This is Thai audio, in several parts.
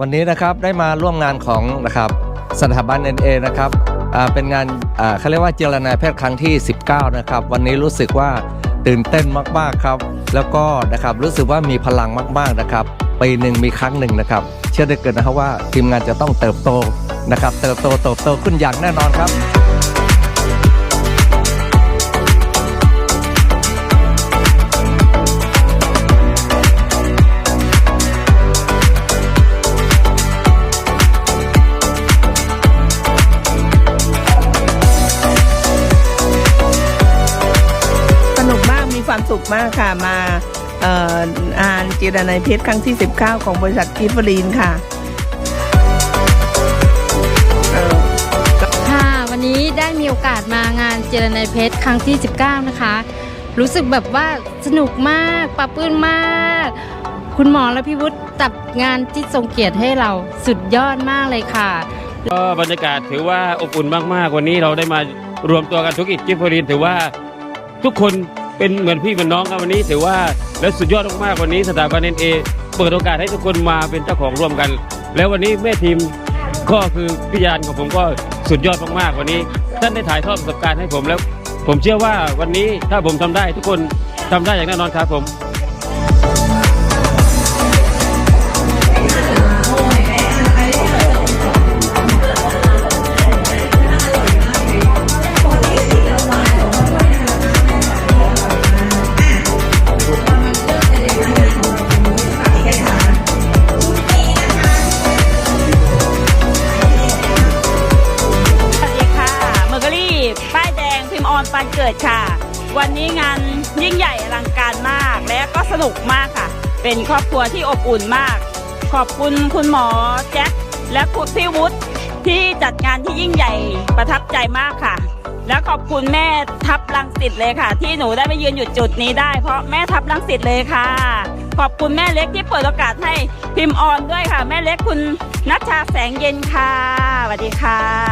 วันนี้นะครับได้มาร่วมงานของนะครับสถาบัน NA นะครับเป็นงานอ่าเขาเรียกว่าเจรนายแพทย์ครั้งที่ 19 นะครับ วันนี้รู้สึกว่าตื่นเต้นมากๆครับ แล้วก็นะครับรู้สึกว่ามีพลังมากๆนะครับปีหนึ่งมีครั้งหนึ่งนะครับ เชื่อได้เกินนะครับว่าทีมงานจะต้องเติบโตนะครับ เติบโตเติบโตขึ้นอย่างแน่นอนครับ ความสุขมากค่ะมาเอ่ออ่านจิรนัยเพชรครั้งที่ 19 ของบริษัทกิฟฟรีนค่ะเอ่อค่ะ วันนี้ได้มีโอกาสมางานเจรนายเพชรครั้งที่ 19 นะคะ รู้สึกแบบว่าสนุกมากปลาปลื้มมาก คุณหมอและพี่วุฒิตัดงานที่ทรงเกียรติให้เราสุดยอดมากเลยค่ะ ก็บรรยากาศถือว่าอบอุ่นมากๆ วันนี้เราได้มารวมตัวกันทุกอิจจิฟรินถือว่าทุกคน เป็นเหมือนพี่เหมือนน้องครับวันนี้ถือว่าและสุดยอดมากๆวันนี้สถาบันเอ็นเอเปิดโอกาสให้ทุกคนมาเป็นเจ้าของร่วมกัน แล้ววันนี้แม่ทีมก็คือพิยานของผมก็สุดยอดมากๆวันนี้ ท่านได้ถ่ายทอดประสบการณ์ให้ผมแล้ว ผมเชื่อว่าวันนี้ถ้าผมทำได้ทุกคนทำได้อย่างแน่นอนครับผม งพิมพ์ออนปันเกิดค่ะ วันนี้งานยิ่งใหญ่อลังการมากและก็สนุกมากค่ะ เป็นครอบครัวที่อบอุ่นมาก ขอบคุณคุณหมอแจ็คและคุณพี่วุฒิที่จัดงานที่ยิ่งใหญ่ประทับใจมากค่ะ และขอบคุณแม่ทับลังสิตเลยค่ะ ที่หนูได้มายืนอยู่จุดนี้ได้ เพราะแม่ทับลังสิตเลยค่ะ ขอบคุณแม่เล็กที่เปิดโอกาสให้พิมพ์ออนด้วยค่ะ แม่เล็กคุณนัชชาแสงเย็นค่ะสวัสดีค่ะ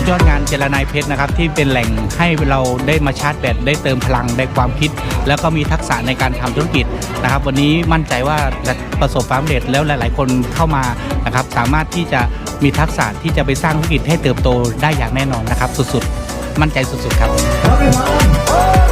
สุดยอดงานเจรนายเพชรนะครับที่เป็นแหล่งให้เราได้มาชาร์จแบตได้เติมพลังได้ความคิด แล้วก็มีทักษะในการทำธุรกิจนะครับ วันนี้มั่นใจว่าจะประสบความสำเร็จแล้วหลาย ๆ คนเข้ามานะครับ สามารถที่จะมีทักษะที่จะไปสร้างธุรกิจให้เติบโตได้อย่างแน่นอนนะครับ สุดๆ มั่นใจสุดๆครับ Everyone,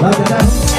Love you,